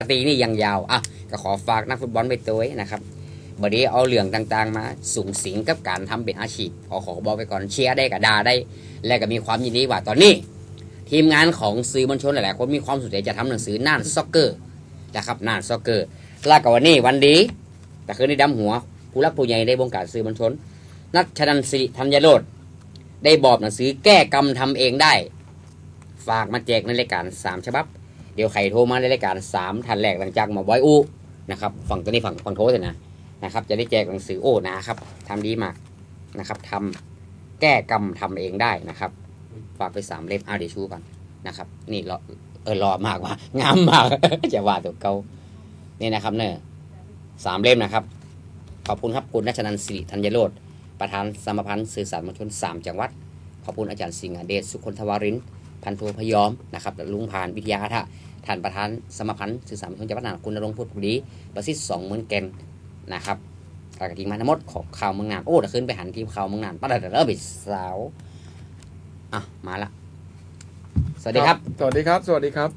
ตีนี่ยังยาวอะก็ขอฝากนักฟุตบอลไปตัวไว้นะครับบดนี้เอาเรื่องต่างๆ มาสูงสิงกับการทำเป็นอาชีพขอขอบอกไปก่อนเชียร์ได้กับดาได้ และก็มีความยินดีว่าตอนนี้ ทีมงานของสื่อมวลชนหลายๆคนมีความสนใจจะทำหนังสือน่านซ็อกเกอร์นะครับน่านซ็อกเกอร์แล้วก็วันนี้วันดีแต่คืนนี้ดำหัว ผู้รักผู้ใหญ่ในวงการสื่อมวลชน นัทชนันสิริธัญโรธได้บอบหนังสือแก้กรรมทำเองได้ ฝากมาแจกในรายการสามฉบับ เดี๋ยวใครโทรมาในรายการสามทันแรกหลังจากมาไว้อูนะครับฝั่งตัวนี้ฝั่งฝั่งโทรเลยนะนะครับ จะได้แจกหนังสือโอ้นะครับทำดีมากนะครับทำแก้กรรมทำเองได้นะครับ ฝากไปสามเล่มเอาเดี๋ยวชูก่อนนะครับ นี่รอเออรอมากว่างามมากจะว่าตัวเกานี่นะครับเนอะสามเล่มนะครับ ขอบคุณครับคุณนัชนันสิริธัญโรธประธานสมพันธ์สื่อสารมวลชนสามจังหวัด ขอบคุณอาจารย์สิงห์เดชสุคนทวารินทร์พันโทพยอมนะครับลุงพานวิทยาคา ท่านประธานสมพันธ์สื่อสารมวลชนจังหวัดน่านคุณนรงค์พูดผูกดีประสิทธิ์สองหมื่นแกนนะครับกากทีมงานทั้งหมดของข่าวเมืองน่านโอ้แต่ขึ้นไปหันทีมข่าวเมืองน่านป้าเดอเริ่มไปสาวอะมาละสวัสดีครับ สวัสดีครับ สวัสดีครับ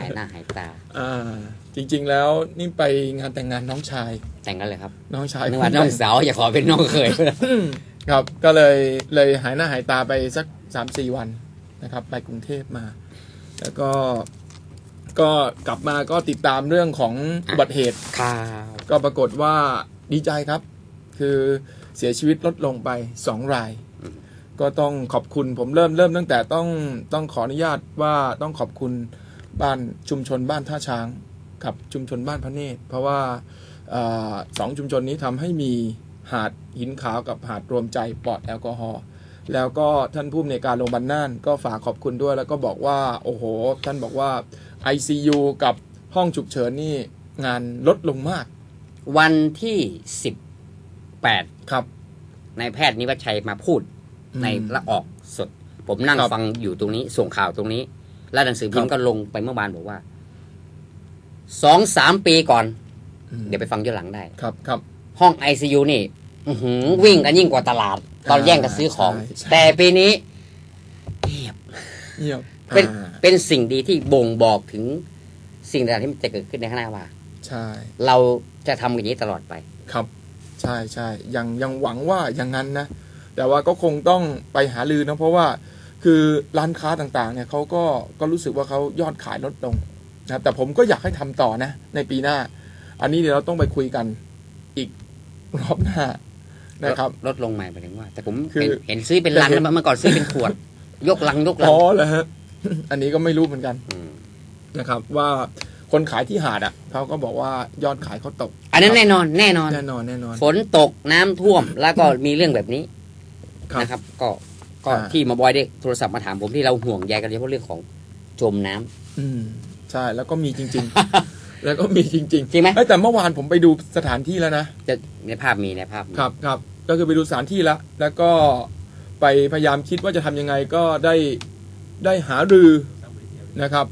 หายหน้าหายตา อ่า จริง ๆ แล้วนี่ไปงานแต่งงานน้องชาย แต่งกันเลยครับ น้องชายนึกว่าน้องสาวอย่าขอเป็นน้องเคยครับ ก็เลยเลยหายหน้าหายตาไปสักสามสี่วันนะครับ ไปกรุงเทพมา แล้วก็ ก็กลับมาก็ติดตามเรื่องของอุบัติเหตุข่าวก็ปรากฏว่าดีใจครับ คือเสียชีวิตลดลงไปสองราย ก็ต้องขอบคุณผมเริ่มเริ่มตั้งแต่ต้องต้องขออนุญาตว่าต้องขอบคุณบ้านชุมชนบ้านท่าช้างกับชุมชนบ้านพระเนตร เพราะว่าเออสองชุมชนนี้ทำให้มีหาดหินขาวกับหาดรวมใจปลอดแอลกอฮอล์ แล้วก็ท่านผู้อำนวยการโรงพยาบาลน่านก็ฝากขอบคุณด้วย แล้วก็บอกว่าโอ้โห ท่านบอกว่า ICU กับห้องฉุกเฉินนี่งานลดลงมาก วันที่สิบแปดครับนายแพทย์นิวัชชัยมาพูดอืมในละออกสด ผมนั่งครับฟังอยู่ตรงนี้ส่งข่าวตรงนี้ แล้วหนังสือพิมครัพ์บก็ลงไปเมื่อวานบอกว่าสองสามปีก่อนอืมเดี๋ยวไปฟังย้อนหลังได้ ครับครับ ห้องไอซียูนี่อื้อหือวิ่งกันยิ่งกว่าตลาด ตอนอ่าแย่งกันซื้อของ ใช่ใช่แต่ปีนี้เงียบเงียบเป็นอ่าเป็นสิ่งดีที่บ่งบอกถึงสิ่งต่างๆที่มันจะเกิดขึ้นในข้างหน้าว่า ใช่ เราจะทำอย่างนี้ตลอดไป ครับ ใช่ใช่ยังยังหวังว่าอย่างนั้นนะ แต่ว่าก็คงต้องไปหาลือนะเพราะว่าคือร้านค้าต่างๆเนี่ยเขาก็ก็รู้สึกว่าเขายอดขายลดลงนะแต่ผมก็อยากให้ทำต่อนะ ในปีหน้า อันนี้เดี๋ยวเราต้องไปคุยกันอีกรอบหน้า นะครับลดลงใหม่หมายถึงว่า แต่ผมคือเห็นเห็นซื้อเป็นลังแต่เห็นนะเมื่อก่อนซื้อเป็นขวด ยกลังยกลัอ๋งอเหรอฮะอันนี้ก็ไม่รู้เหมือนกันมนะครับ ว่าคนขายที่หาดอะเขาก็บอกว่ายอดขายเขาตก อันนั้นแน่นอนแน่นอนแน่นอนแน่นอน ฝนตกน้ำท่วมแล้วก็มีเรื่องแบบนี้ครับนะครับ ก็ก็อ่าที่มาบอยได้โทรศัพท์มาถามผมที่เราห่วงใยกันเฉพาะเรื่องของจมน้ำอืมใช่แล้วก็มีจริง ๆ แล้วก็มีจริงจริงไหมเอ้ยแต่เมื่อวานผมไปดูสถานที่แล้วนะจะในภาพมีในภาพมีครับครับ ก็คือไปดูสถานที่แล้วแล้วก็ไปพยายามคิดว่าจะทำยังไงก็ได้ได้หารือนะครับ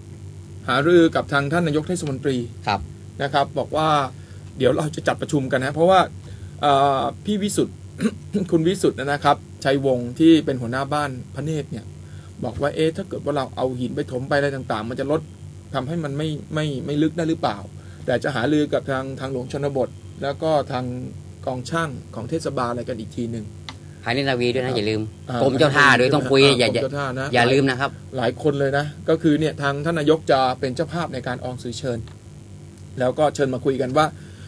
หารือกับทางท่านนายกเทศมนตรีครับนะครับ บอกว่าเดี๋ยวเราจะจัดประชุมกันนะเพราะว่าเอ่อพี่วิสุทธ์คุณวิสุทธ์นะครับชัยวงศ์ที่เป็นหัวหน้าบ้านพระเนตรเนี่ย บอกว่าเอ๊ะถ้าเกิดว่าเราเอาหินไปถมไปอะไรต่างๆ มันจะลดทำให้มันไม่ไม่ไม่ลึกได้หรือเปล่า แต่จะหารือกับทางทางหลวงชนบท แล้วก็ทาง กองช่างของเทศบาลอะไรกันอีกทีหนึ่งภายในนาวีด้วยครันะบอย่าลืมอ่ากรมเจ้าท่าด้วยต้องคุยอ่อย่ากรมอย่าเจ้าท่านะอย่าหลลืมนะครับ หลายคนเลยนะ ก็คือเนี่ยทางท่านนายกจะเป็นเจ้าภาพในการออกสื่อเชิญ แล้วก็เชิญมาคุยกันว่า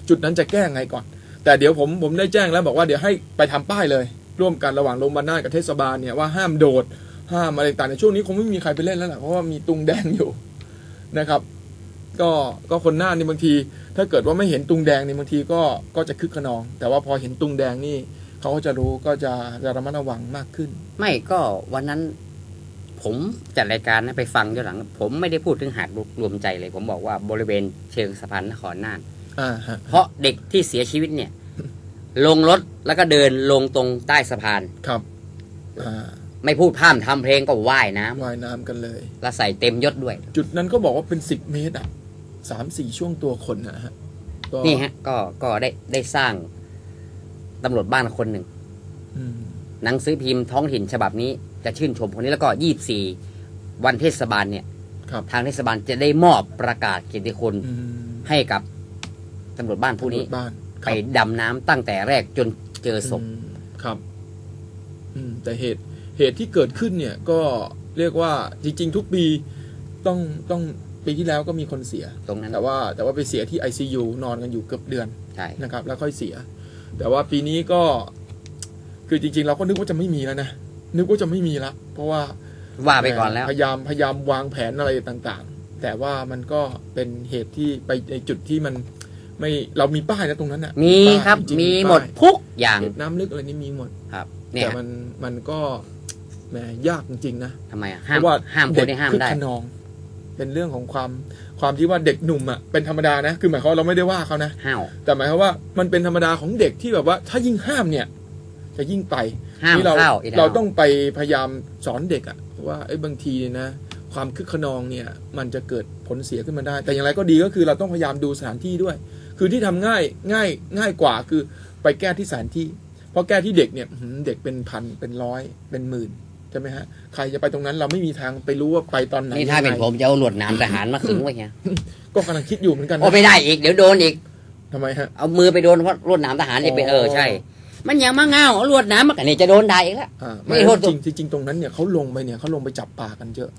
จุดนั้นจะแก้ไงก่อน แต่เดี๋ยวผมผมได้แจ้งแล้วบอกว่าเดี๋ยวให้ไปทำป้ายเลย ร่วมกันระหว่างโรงพยาบาลน่านกับเทศบาลเนี่ยว่าห้ามโดดห้ามอะไรต่างในช่วงนี้คงไม่มีใครไปเล่นแล้วแหละเพราะว่ามีตุงแดงอยู่นะครับ ก็ก็คนหน้านี่บางที ถ้าเกิดว่าไม่เห็นตุงแดงนี่บางทีก็ก็จะคึกขนอง แต่ว่าพอเห็นตุงแดงนี่เขาก็จะรู้ก็จะจะระมัดระวังมากขึ้น ไม่ก็วันนั้น ผมจัดรายการนะไปฟังย้อนหลัง ผมไม่ได้พูดถึงหาดรวมใจเลย ผมบอกว่าบริเวณเชิงสะพานนครน่านอ่าฮะเพราะเด็กที่เสียชีวิตเนี่ย ลงรถแล้วก็เดินลงตรงใต้สะพานครับอ่าไม่พูดพร่ำทำเพลงก็ว่ายน้ำว่ายน้ำกันเลย แล้วใส่เต็มยศด้วย จุดนั้นก็บอกว่าเป็นสิบเมตรอะ สามสี่ช่วงตัวคนนะฮะก็นี่ฮะ ก็ก็ได้ได้สร้างตำรวจบ้านคนหนึ่งอืมหนังสือพิมพ์ท้องถิ่นฉบับนี้จะชื่นชมคนนี้แล้วก็ยี่สี่วันเทศบาลเนี่ยครับทางเทศบาลจะได้มอบประกาศเกียรติคุณอืมให้กับตำรวจบ้านผู้นี้บ้านไปดำน้ำตั้งแต่แรกจนเจอศพอืมครับ อืม แต่เหตุเหตุที่เกิดขึ้นเนี่ย ก็เรียกว่าจริง ๆ ทุกปีต้องต้อง ปีที่แล้วก็มีคนเสียตรงนั้น แต่ว่าแต่ว่าไปเสียที่ ICU นอนกันอยู่เกือบเดือนใช่นะครับ แล้วค่อยเสีย แต่ว่าปีนี้ก็คือจริง ๆ เราก็นึกว่าจะไม่มีแล้วนะนึกว่าจะไม่มีละเพราะว่าว่าไปก่อนแล้วพยายามพยายามวางแผนอะไรต่างๆ แต่ว่ามันก็เป็นเหตุที่ไปในจุดที่มันไม่เรามีป้ายนะตรงนั้นน่ะ มีป้ายครับจริงๆมีป้ายหมดทุกอย่างเหตุน้ำลึกอะไรนี่มีหมดครับ เนี่ยแต่มันมันก็แหมยากจริงๆนะทำไมอะเพห้ามราะว่าห้ามคเด็นที่ห้ามคึกได้ขนอง เป็นเรื่องของความความที่ว่าเด็กหนุ่มอะเป็นธรรมดานะคือหมายความว่าเราไม่ได้ว่าเขานะห้าวแต่หมายความว่ามันเป็นธรรมดาของเด็กที่แบบว่า ถ้ายิ่งห้ามเนี่ย จะยิ่งไปห้ามที่เราเข้าอีกแล้วเราต้องไปพยายามสอนเด็กอะว่าไอ้ยบางทีเนี่ยนะความคึกขนองเนี่ย มันจะเกิดผลเสียขึ้นมาได้ แต่อย่างไรก็ดีก็คือเราต้องพยายามดูสถานที่ด้วย คือที่ทำง่ายง่ายง่ายกว่าคือไปแก้ที่สถานที่เพราะแก้ที่เด็กเนี่ยอื้อหือเด็กเป็นพันเป็นร้อยเป็นหมื่น ใช่ไหมฮะใครจะไปตรงนั้นเราไม่มีทางไปรู้ว่าไปตอนไหนนี่ถ้าเป็นยังไงผมจะเอาหลวดหนามทหารมาขึงไว้เงี้ยก็กำลังคิดอยู่เหมือนกันโอ้นะไม่ได้อีกเดี๋ยวโดนอีกทำไมฮะเอามือไปโดนเพราะลวดหนามทหารจะเป็นอ๋อเออใช่ มันยังมาเงาเอาลวดหนามมากันนี่จะโดนได้อีกแล้วอ่าไม่ไม่โทษจริงจริงๆตรงนั้นเนี่ยเขาลงไปเนี่ยเขาลงไปจับปลากันเยอะ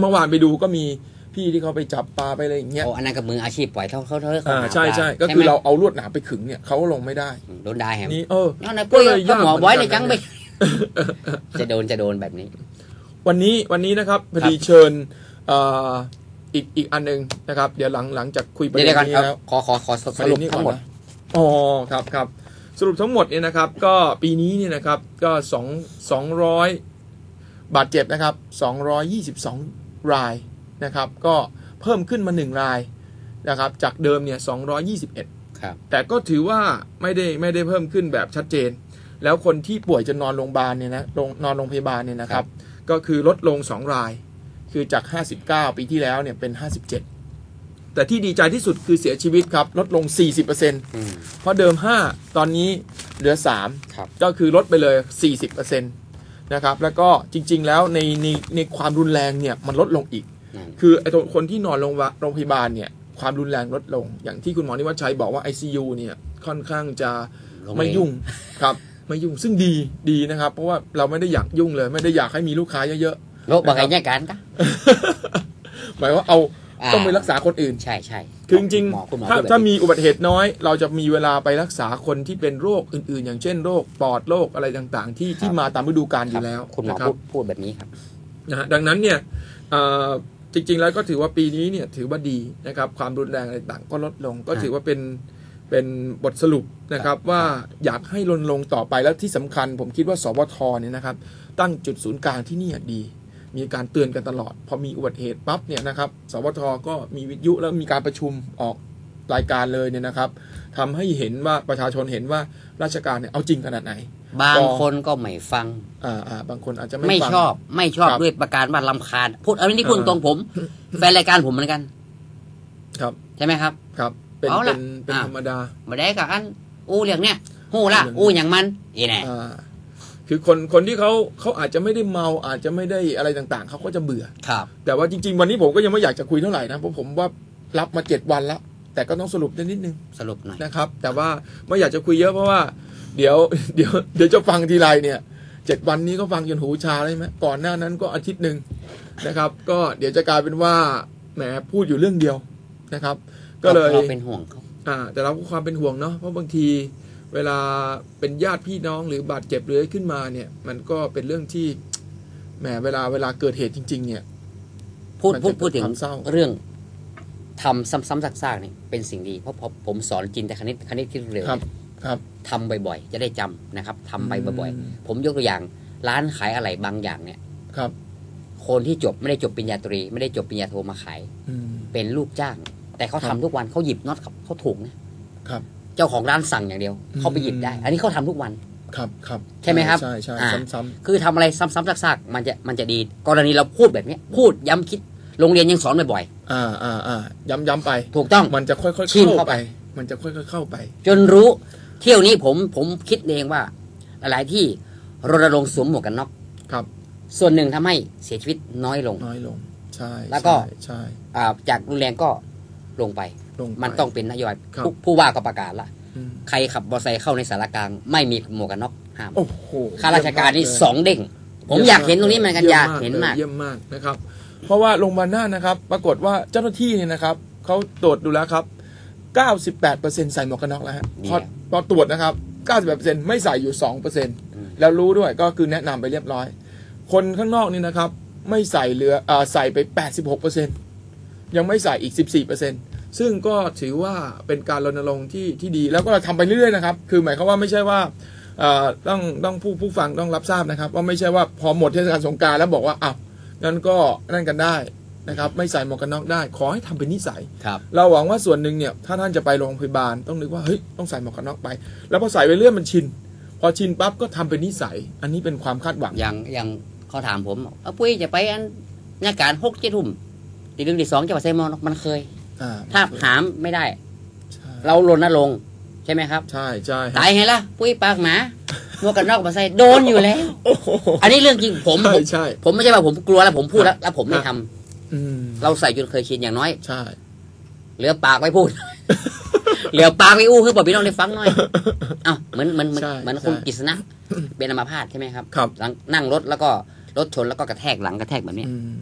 เมื่อวานไปดูก็มีพี่ที่เขาไปจับปลาไปอะไรอย่างเงี้ยโอ้อันนั้นกับมืออาชีพปล่อยเท่าเขาเท่าเขาอ่าหาใช่ปลาใช่ก็ไหคือมเราเอาลวดหนามไปขึงเนี่ยเขาลงไม่ได้โดนได้แฮมนี่เออนั่นนะก็ก็เลเลยยยากหมอเหมือนไว้กันเลยจังนะไป จะโดนจะโดนแบบนี้ วันนี้วันนี้นะครับพอดีเชิญเอ่ออีกอีกอันหนึ่งนะครับ เดี๋ยวหลังหลังจากคุยประเดี๋ยวเด็นเดี๋ยวก่อนนี้ครับแล้วขอขอขอสรุปทั้งหมดอ๋อครับครับสรุปทั้งหมดเนี่ยนะครับ ก็ปีนี้เนี่ยนะครับก็สองสองร้อยบาดเจ็บนะครับสองร้อยยี่สิบสองรายนะครับ ก็เพิ่มขึ้นมาหนึ่งรายนะครับ จากเดิมเนี่ยสองร้อยี่สิบเอ็ดครับแต่ก็ถือว่าไม่ได้ไม่ได้เพิ่มขึ้นแบบชัดเจน แล้วคนที่ป่วยจะนอนโรงพยาบาลเนี่ยนะโรงนอนโรงพยาบาลเนี่ยนะครับ ก็คือลดลง2ราย คือจาก 59 ปีที่แล้วเนี่ยเป็น 57 แต่ที่ดีใจที่สุดคือเสียชีวิตครับลดลง 40%อืมเพราะเดิม 5 ตอนนี้เหลือ3ครับก็คือลดไปเลย 40%นะครับแล้วก็จริง ๆ แล้วในในในความรุนแรงเนี่ยมันลดลงอีกนั่นคือไอ้ตัวคนที่นอนโรงพยาบาลโรงพยาบาลเนี่ยความรุนแรงลดลง อย่างที่คุณหมอนิวัชชัยบอกว่า ICU เนี่ยค่อนข้างจะลงไม่เองยุ่งครับ ไม่ยุ่งซึ่งดีดีนะครับ เพราะว่าเราไม่ได้อยากยุ่งเลย ไม่ได้อยากให้มีลูกค้าเยอะโรคบางอย่างกันก็ๆหมายว่าเอาอ่าต้องไปรักษาคนอื่น ใช่ใช่คือจริงหมอคุณหมอๆถ้าพูดแบบถ้านี้มีอุบัติเหตุน้อย เราจะมีเวลาไปรักษาคนที่เป็นโรคอื่นๆ อย่างเช่นโรคปอดโรคอะไรต่างๆ ที่ที่มาตามฤดูกาลอครับยู่แล้วคุณหมอนะครัพูบดพูดแบบนี้ครับนะฮะดังนั้นเนี่ยเอ่อจริงๆแล้วก็ถือว่าปีนี้เนี่ยถือว่าดีนะครับ ความรุนแรงอะไรต่างก็ลดลง ก็อ่าถือว่าเป็น เป็นบทสรุปนะครับว่าอยากให้รณรงค์ต่อไปแล้วที่สำคัญ ผมคิดว่าสวทเนี่ยนะครับ ตั้งจุดศูนย์กลางที่เนี่ยดี มีการเตือนกันตลอด พอมีอุบัติเหตุปั๊บเนี่ยนะครับ สวทก็มีวิทยุแล้วมีการประชุมออกรายการเลยเนี่ยนะครับทำให้เห็นว่าประชาชนเห็นว่าราชการเนี่ยเอาจริงขนาดไหน บางก็คนก็ไม่ฟังอ่าอ่าบางคนอาจจะไม่ไม่ฟังชอบ ไม่ชอบครับด้วยประการว่าลำคาญพูดเอานี้พูดเออตรงผม แฟนรายการผมเหมือนกัน ครับใช่ไหมครับ ครับ เป็นเอาเป็ล่ะนเป็นอ่าธรรมดามาได้กับอันอู้เรื่องเนี้ยหูละเรื่องอู้อย่างมันอีแน่อ่าคือคนคนที่เขาเขาอาจจะไม่ได้เมาอาจจะไม่ได้อะไรต่างๆเขาก็จะเบื่อครับ แต่ว่าจริง ๆ วันนี้ผมก็ยังไม่อยากจะคุยเท่าไหร่นะเพราะผมว่ารับมาเจ็ดวันแล้วแต่ก็ต้องสรุปได้นิดนึงสรุปหน่อยนะครับ แต่ว่าไม่อยากจะคุยเยอะเพราะว่า เดี๋ยวเดี๋ยวเดี๋ยวจะฟังทีไรเนี่ยเจ็ดวันนี้ก็ฟังจนหูชาเลยไหมก่อนหน้านั้นก็อาทิตย์หนึ่งนะครับ ก็เดี๋ยวจะกลายเป็นว่าแหมพูดอยู่เรื่องเดียว นะครับ ก็เลยเราเป็นห่วงเขาอ่า แต่เราก็ความเป็นห่วงเนาะเพราะบางทีเวลาเป็นญาติพี่น้องหรือบาดเจ็บหรืออะไรขึ้นมาเนี่ย มันก็เป็นเรื่องที่แหมเวลาเวลาเกิดเหตุจริง ๆ เนี่ย พูดมันจะพูดพูดถึงเกิดความเศร้าเรื่องทำซ้ำๆซากๆนี่เป็นสิ่งดีเพราะพอผมสอนจินแต่คณิตคณิตที่เร็วครับ ครับทำบ่อยๆ จะได้จำนะครับทำไปบ่อยอืมๆผมยกตัวอย่างร้านขายอะไรบางอย่างเนี่ยครับ คนที่จบไม่ได้จบปริญญาตรี ไม่ได้จบปริญญาโทมาขายอืมเป็นลูกจ้าง แต่เขาครัทำบทุกวันเขาหยิบน็อตครับเขาถูกนะครับ เจ้าของร้านสั่งอย่างเดียวเขาไปหยิบได้อืมอันนี้เขาทำทุกวันครับครับใช่ไหมครับใช่ใช่อ่าซ้ำคือทำอะไรซ้ำๆซากๆมันจะมันจะดี กรณีเราพูดแบบเนี้ยพูดย้ำคิดโรงเรียนยังสอนบ่อยๆอ่าอ่าอ่าย้ำย้ำไปๆถูกต้องมันจะค่อยๆชิมเข้าเข้าไปไป มันจะค่อยๆเข้าไป จนรู้เที่ยวนี้ผมผมคิดเองว่า หลายๆที่รณรงค์สวมหมวกกันน็อกครับ ส่วนหนึ่งทำให้เสียชีวิตน้อยลงน้อยลง ใช่ แล้วก็ใช่ใช่อ่าจากรุนแรงก็ ลงไปลงไป มันต้องเป็นนโยบายครับผู้ผู้ว่าก็ประกาศละอืมใครขับมอเตอร์ไซค์เข้าในสารกลาง ไม่มีหมวกกันน็อกห้ามโอ้โหข้าราชการนี่เยี่ยมมสองเด้งผมอยากเห็นตรงนี้เหมันกันอยากเห็นมากเยี่ยมมากนะครับ เพราะว่าโรงพยาบาลน่านนะครับ ปรากฏว่าเจ้าหน้าที่เนี่ยนะครับเขาตรวจดูแล้วครับ 98%ใส่หมวกกันน็อกแล้วฮะดีพอครับพอตรวจนะครับ 98%ไม่ใส่อยู่ 2%แล้วรู้ด้วยก็คือแนะนำไปเรียบร้อย คนข้างนอกนี่นะครับ ไม่ใส่เหลืออ่าใส่ไป 86% ยังไม่ใส่อีก 14%ซึ่งก็ถือว่าเป็นการรณรงค์ที่ที่ดีแล้วก็เราทำไปเรื่อยๆนะครับ คือหมายความว่าไม่ใช่ว่าเอ่อต้องต้องผู้ผู้ฟังต้องรับทราบนะครับ ว่าไม่ใช่ว่าพอหมดเทศกาลสงกรารแล้วบอกว่าอ้าวงั้นก็นั่นกันได้นะครับไม่ใส่หมวกกันน็อกได้ ขอให้ทำเป็นนิสัยครับเราหวังว่าส่วนหนึ่งเนี่ยถ้าท่านจะไปโรงพยาบาลต้องนึกว่าเฮ้ยต้องใส่หมวกกันน็อกไป แล้วพอใส่ไปเรื่อยมันชิน พอชินปั๊บก็ทำเป็นนิสัย อันนี้เป็นความคาดหวังอย่างอย่างเขาถามผมเอาปุ้ยจะไปอันงานการหกเจ็ดทุ่ม ตีหนึ่งตีสองจะมาใส่หมวกกนน็อกมันเคยอ่าถ้าหามไม่ได้ใช่เราลนลงค์ใช่ไหมครับ ใช่ใช่ตายไงล่ะ ปุ้ยปากหมาหมวกกันน็อกมาใส่โดนอยู่แล้วโอ้โหอันนี้เรื่องจริงผมใช่ผมใช่ผมไม่ใช่ว่าผมกลัวแล้วผมพูดแล้ว แล้วผมไม่ทำอืมเราใส่จนเคยชินอย่างน้อย ใช่เหลือปากไว้พูดเหลือปากไว้อู้คือบอกพี่น้องได้ฟังหน่อยอ้าวเหมือนเหมือนเหมือนใช่เหมือนคุณใช่กิษณะเป็นอัมาพาตใช่ไหมครับครับหลังนั่งรถแล้วก็รถชนแล้วก็กระแทกหลังกระแทกแบบนี้อืม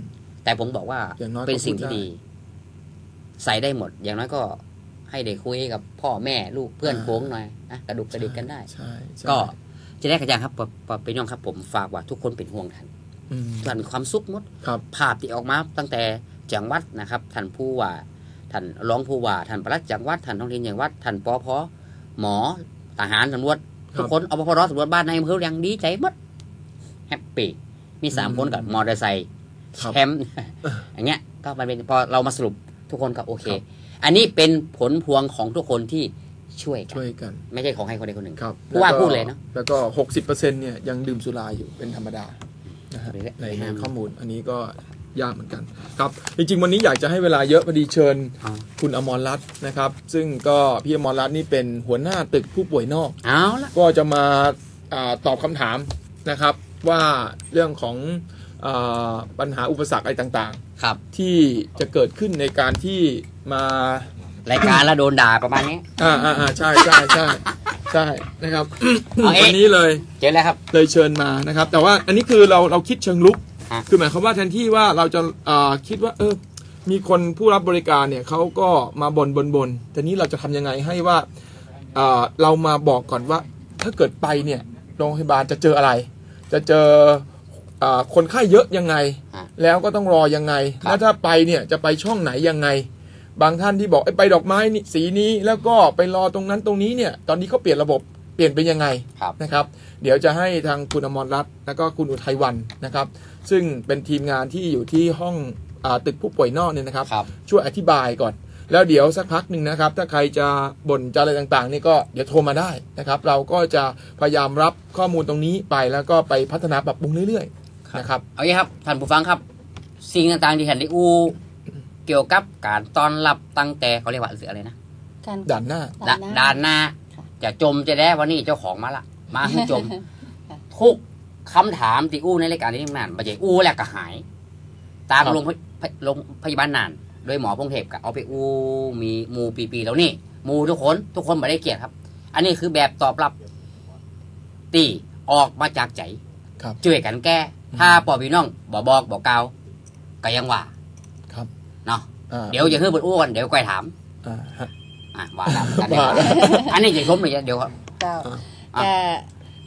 แต่ผมบอกว่าอย่างน้อยก็เป็นสิ่งที่พูดได้ดี ใส่ได้หมด อย่างน้อยก็ให้ได้คุยกับพ่อแม่ลูกเพื่อนอ่าโค้งหน่อยนะกระดุกกระดิกกันได้ใช่ใช่ก็จะได้กระจายครับปปพี่น้องครับ ผมฝากว่าทุกคนเป็นห่วงท่านอืมท่านมีความสุขหมดครับภาพที่ออกมาตั้งแต่จังหวัดนะครับท่านผู้ว่าท่านรองผู้ว่าท่านปลัดจังหวัดท่านท้องถิ่นจังหวัดท่านปพหมอทหารตำรวจครับทุกคนอปพรตำรวจบ้านในอำเภอยังดีใจหมดแฮปปี้มีสามอืมคนกับมอเตอร์ไซค์ครับ แชมป์อย่างเงี้ยก็มันเป็นพอเรามาสรุปทุกคนก็โอเคครับอันนี้เป็นผลพวงของทุกคนที่ช่วยกันช่วยกัน ไม่ใช่ของให้คนใดคนหนึ่งครับผู้ว่าแก็พูดเลยเนอะแล้วก็หกสิบเปอร์เซ็นเนี่ยยังดื่มสุราอยู่เป็นธรรมดานะฮะไปเรื่อยในไปในห้ามข้อมูลอันนี้ก็ยากเหมือนกันครับ จริงๆ วันนี้อยากจะให้เวลาเยอะพอดีเชิญเอาคุณอมรรัตน์นะครับ ซึ่งก็พี่อมรรัตน์นี่เป็นหัวหน้าตึกผู้ป่วยนอกเอาละก็จะมาอาตอบคำถามนะครับว่าเรื่องของอา ปัญหาอุปสรรคอะไรต่างครับๆที่จะเกิดขึ้นในการที่มารายการแล้วโดนด่าประมาณนี้อ่าอ่าอ่าใช่ใช่ใช่ใช่นะครับเอาเอ๊ะวันนี้เลยเจอแล้วครับ เลยเชิญมานะครับ แต่ว่าอันนี้คือเราเราคิดเชิงลุกฮะคือหมายความว่าแทนที่ว่าเราจะอ่าคิดว่า เออ มีคนผู้รับบริการเนี่ยเขาก็มาบนบนบนแต่นี้เราจะทำยังไงให้ว่าอ่าเรามาบอกก่อนว่า ถ้าเกิดไปเนี่ยโรงพยาบาลจะเจออะไร จะเจออ่า คนไข้เยอะยังไงฮะแล้วก็ต้องรอยังไงครับแล้วถ้าไปเนี่ยจะไปช่องไหนยังไง บางท่านที่บอกไอ้ยไปดอกไม้นี่สีนี้แล้วก็ไปรอตรงนั้นตรงนี้เนี่ย ตอนนี้เขาเปลี่ยนระบบเปลี่ยนเป็นยังไงครับนะครับ เดี๋ยวจะให้ทางคุณอมรรัตน์แล้วก็คุณอุทัยวันนะครับ ซึ่งเป็นทีมงานที่อยู่ที่ห้องอาตึกผู้ป่วยนอกเนี่ยนะครับครับช่วยอธิบายก่อน แล้วเดี๋ยวสักพักหนึ่งนะครับ ถ้าใครจะบ่นจะอะไรต่างๆ นี่ก็เดี๋ยวโทรมาได้นะครับ เราก็จะพยายามรับข้อมูลตรงนี้ไปแล้วก็ไปพัฒนาปรับปรุงเรื่อยๆ นะครับ เอาอย่างนี้ครับท่านผู้ฟังครับ สิ่งต่างๆที่ท่านได้อู้เกี่ยวกับการต้อนรับตั้งแต่เขาเรียกว่าอะไรนะการด่านหน้าดาด่านหน้าค่ะจะจมจะได้วันนี้เจ้าของมาละมาให้จม ทุกคำถามที่อู้ในรายการที่ทำงานมาจากอู้แล้วก็หาย ตามครับโรงพยโรงพยาบาลนาน โดยหมอพงเทพก็เอาไปอู้มีหมูปีๆแล้วนี่หมูทุกคน ทุกคนไม่ได้เกลียดครับ อันนี้คือแบบตอบรับตีออกมาจากใจครับช่วยกันแก้ ถ้าปอพี่น้องบอบอกบอกกล่าวก็ยังว่าครับเนาะอ่าเดี๋ยวจะเพิ่มเปิดอ้วนเดี๋ยวก้อยถามอ่าฮะอะว่าแล้วกันได้ว่าแล้วอันนี้จะชมเลยเดี๋ยวเจ้าอะอะกะ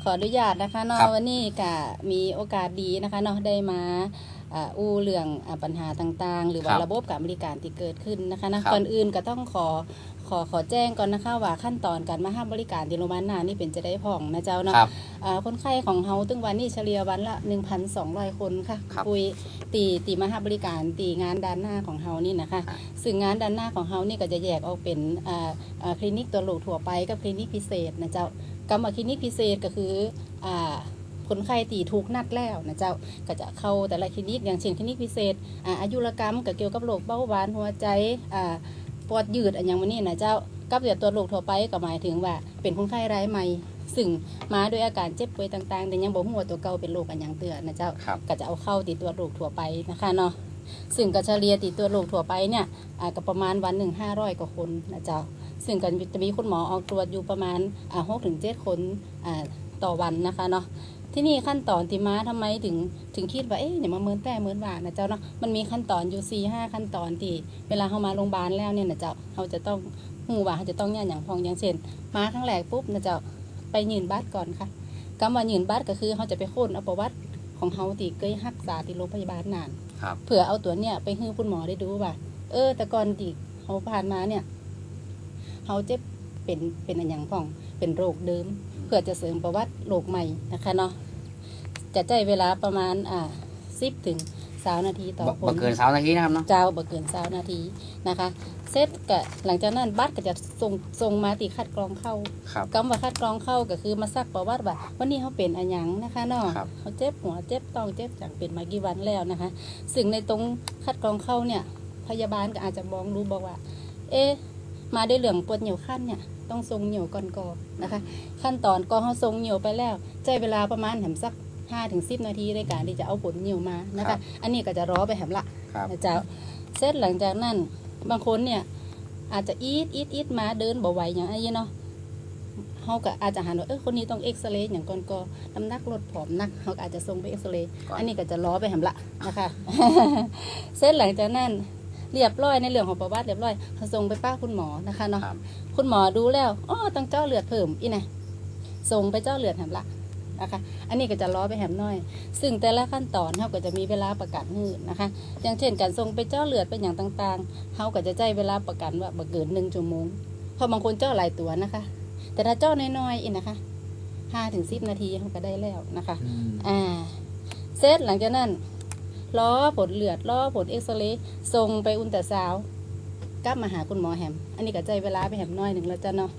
ขออนุญาตนะคะเนาะครับวันนี้กะมีโอกาสดีนะคะเนาะได้มา อ่าอู้เรื่องอ่าปัญหาต่างๆ หรือว่าครับระบบการบริการที่เกิดขึ้นนะคะนะครับก่อนอื่นก็ต้องขอขอขอแจ้งก่อนนะคะว่าขั้นตอนการมาให้บริการที่โรงพยาบาลนานี่เป็นจะได้พ่องนะเจ้าเนาะครับอ่าคนไข้ของเฮาตึงวันนี้เฉลี่ยวันละ 1,200 คนค่ะครับปุยตีตีมาให้บริการตีงานด้านหน้าของเฮานี่นะคะครับซึ่งงานด้านหน้าของเฮานี่ก็จะแยกออกเป็นอ่าอ่าคลินิกตัวลูกทั่วไปกับคลินิกพิเศษนะเจ้ากำมาคลินิกพิเศษก็คืออ่า คนไข้ตีถูกนัดแล้วนะเจ้าก็จะเข้าแต่ละคลินิกอย่างเช่นคลินิกพิเศษอ่าอายุรกรรมก็เกี่ยวกับโรคเบาหวานหัวใจอ่าปอดยืดอันอย่างวันนี้นะเจ้ากับเดี๋ยวตัวโรคทั่วไปก็หมายถึงว่าเป็นคนไข้รายใหม่ซึ่งมาด้วยอาการเจ็บป่วยต่างๆ แต่ยังบ่ฮู้ว่าตัวเก่าเป็นโรคอันหยังเตือนนะเจ้าครับก็จะเอาเข้าติดตัวโรคทั่วไปนะคะเนาะซึ่งก็เฉลี่ยติดตัวโรคทั่วไปเนี่ยอ่าก็ประมาณวันหนึ่งห้าร้อยกว่าคนนะเจ้า ซึ่งก็จะมีคุณหมอออกตรวจอยู่ประมาณอ่าหกถึงเจ็ดคนอ่าต่อวันนะคะเนาะ ที่นี่ขั้นตอนที่มาทำไมถึงถึงคิดว่าเอ๊ะเนี่ยมาเมินแต่เมินว่านะเจ้าเนาะมันมีขั้นตอนอยู่สี่ห้าขั้นตอนที่เวลาเขามาโรงพยาบาลแล้วเนี่ยนะเจ้าเขาจะต้องหูว่าเขาจะต้องเนี่ยอย่างพองอย่างเช่นมาครั้งแรกปุ๊บนะเจ้าไปยืนบัตรก่อนค่ะกำว่ายืนบัตรก็คือเขาจะไปโค่นเอาประวัติของเขาที่เคยรักษาที่โรงพยาบาลนานครับเผื่อเอาตัวเนี่ยไปให้คุณหมอได้ดูว่า เออ แต่ก่อนที่เขาผ่านมาเนี่ยเขาเจ็บเป็นเป็นอนอย่างพ่องเป็นโรคเดิม เพื่อจะเสริมประวัติโรคใหม่นะคะเนาะ จะใจเวลาประมาณอ่าสิบถึงสานาทีต่อบ่คบ่นเกินสาวนาทีนะครับเนาะเจ้าบ่เกินสานาทีนะคะเสร็จก็หลังจากนั้นบัตรก็จะส่งส่งมาติคัดกรองเข้าครับคำว่าคัดกรองเข้าก็คือมาซักประวัติว่าวันนี้เขาเป็นอันหยังนะคะเนาะครับเขาเจ็บหัวเจ็บต้องเจ็บจากเป็นมากี่วันแล้วนะคะ ซึ่งในตรงคัดกรองเข้าเนี่ยพยาบาลก็อาจจะมองรู้บอกว่า เอ๊ะมาด้วยเหลืองปวดเหนียวขั้นเนี่ยต้องทรงเหนียวก่อนก่อนนะคะ ขั้นตอนก็เขาทรงเหนียวไปแล้ว ใจเวลาประมาณแหมสัก ห้าถึงสิบนาทีในการที่จะเอาผลเหนียวมานะครัคะบ อันนี้ก็จะรอไปแหมละครับนะเจ้าเสร็จหลังจากนั้นบางคนเนี่ยอาจจะอีดอีดอีดมาเดินบ่ไหวอย่างไอ้เนาะเขาก็อาจจะหันว่าเออคนนี้ต้องเอ็กซเรย์อย่างก่อนก็น้ำหนักลดผอมนักเขาก็อาจจะส่งไปเอ็กซเรย์ก่อนอันนี้ก็จะล้อไปแหมละนะคะ เสร็จหลังจากนั้นเรียบร้อยในเรื่องของประวัติเรียบร้อยเขาส่งไปป้าคุณหมอนะคะเนาะ ครับ คุณหมอดูแล้วอ๋อต้องเจ้าเลือดเพิ่มอีนะส่งไปเจ้าเลือดแหมละ นะคะ อันนี้ก็จะล้อไปแหมน้อย ซึ่งแต่ละขั้นตอนเขาก็จะมีเวลาประกันให้นะคะ อย่างเช่นการส่งไปเจ้าเลือดเป็นอย่างต่างๆเขาก็จะใจเวลาประกันว่าบ่เกินหนึ่งชั่วโมงเพราะบางคนเจ้าหลายตัวนะคะ แต่ถ้าเจ้าน้อยๆอีนะคะห้าถึงสิบนาทีเขาก็ได้แล้วนะคะ อ่าเสร็จหลังจากนั้นล้อผลเลือดล้อผลเอ็กซเรย์ส่งไปอุลตราซาวด์กลับมาหาคุณหมอแฮม อันนี้ก็ใจเวลาไปแฮมน้อยหนึ่งแล้วจ้ะเนาะ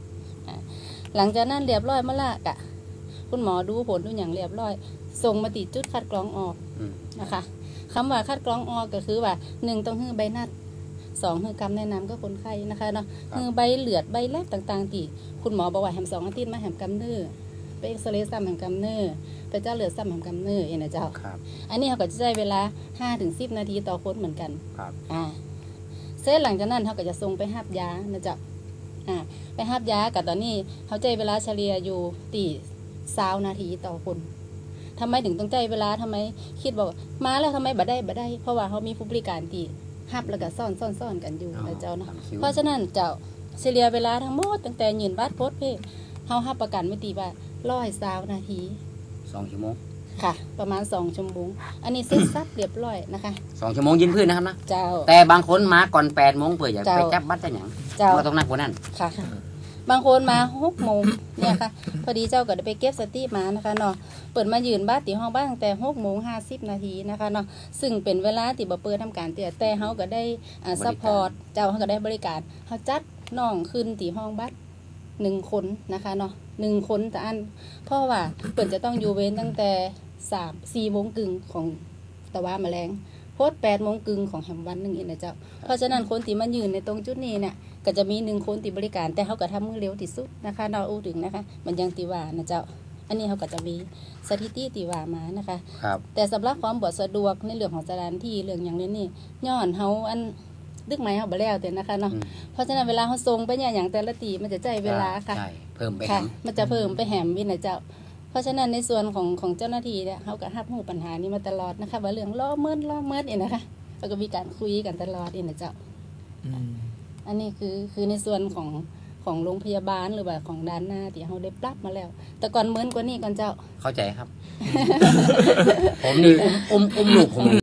อ่าหลังจากนั้นเรียบร้อยเมื่อละกะ คุณหมอดูผลทุกอย่างเรียบร้อย ส่งมาติดจุดคัดกรองออกอืมนะคะคำว่าคัดกรองออกก็คือว่าหนึ่งต้องฮือใบนัดสองฮือกำแนะนำก็คนไข้นะคะเนาะฮือใบเหลือดใบแลบต่างๆที่คุณหมอบอกว่าแฮมสองอาทิตย์มาแฮมกำเนื้อไปเอ็กซเรย์ซ้ำแฮมกำเนื้อไปเจ้าเลือดซ้ำแฮมกำเนื้อเองนะเจ้าครับอันนี้เขาก็จะใช้เวลา5ถึง10นาทีต่อคนเหมือนกันครับอ่าเสร็จหลังจากนั้นเขาก็จะส่งไปหับยานะจ๊ะอ่าไปหับยากับตอนนี้เขาใจเวลาเฉลี่ยอยู่ตี สาวนาทีต่อคนทำไมถึงต้องใจเวลาทำไมคิดบอกว่ามาแล้วทำไมบ่ได้บ่ได้ เพราะว่าเขามีผู้บริการตีหับแล้วก็ซ่อนซ่อนซ่อนกันอยู่นะเจ้าเนาะตมคิวเพราะฉะนั้นเจ้าเฉลี่ยเวลาทั้งหมดตั้งแต่ยืนบัตรโพสเพศเขาหับประกันไม่ตีว่าร้อยสาวนาทีสองชั่วโมงค่ะ ประมาณสองชั่วโมง อันนี้เสร็จสับเรียบร้อยนะคะสองชั่วโมงยืนพื้นนะครับนะเจ้าแต่บางคนมาก่อนแปดโมงเพื่ออยากเจ้าไปจับบัตรแต่หยังเจ้าก็ต้องนักกว่านั้นค่ะ บางคนมาหกโมงเนี่ยค่ะ พอดีเจ้าก็ได้ไปเก็บสติมานะคะเนาะเปิดมายืนบ้านตีห้องบ้านตั้งแต่หกโมงห้าสิบนาทีนะคะเนาะซึ่งเป็นเวลาที่บ่เปิดทำการเตียแต่เขาก็ได้อ่าบริการซัพพอร์ตเจ้าเขาก็ได้บริการเขาจัดน้องขึ้นตีห้องบัตหนึ่งคนนะคะเนาะหนึ่งคนแต่อันเพราะว่าเปิดจะต้องอยู่เว้นตั้งแต่สามสี่โมงกึ่งของตะวันแมลงโพสแปดโมงกึ่งของแฮมวันหนึ่งเองนะเจ้า เพราะฉะนั้นคนที่มายืนในตรงจุดนี้เนี่ย ก็จะมีหนึ่งคนที่บริการ แต่เขาก็ทำมือเร็วที่สุดนะคะเราอู้ถึงนะคะ มันยังตีว่านะเจ้า อันนี้เขาก็จะมีสถิติตีว่ามานะคะ ครับแต่สำหรับความบสะดวกในเรื่องของสถานที่เรื่องอย่างนี้นี่ย้อนเขาอันดึกไม้เขาบ่แล้วแต่นะคะเนาะอืมเพราะฉะนั้นเวลาเขาทรงไปเนี่ยอย่างแต่ละตีมันจะใจเวลาค่ะ ใช่เพิ่มไปค่ะครับมันจะเพิ่มไปแหมวินะเจ้า เพราะฉะนั้นในส่วนของของเจ้าหน้าที่เนี่ยเขาก็รับหูปัญหานี้มาตลอดนะคะว่าเรื่องล้อเมินล้อเมินเนี่ยนะคะแล้วก็มีการคุยกันตลอดเนี่ยนะเจ้า อันนี้คือคือในส่วนของของโรงพยาบาลหรือว่าของด้านหน้าที่เขาได้ปรับมาแล้ว แต่ก่อนเหมือนกว่านี้ก่อนเจ้า เข้าใจครับ ผมนี่อุ้มอุ้มอุ้มลูกผม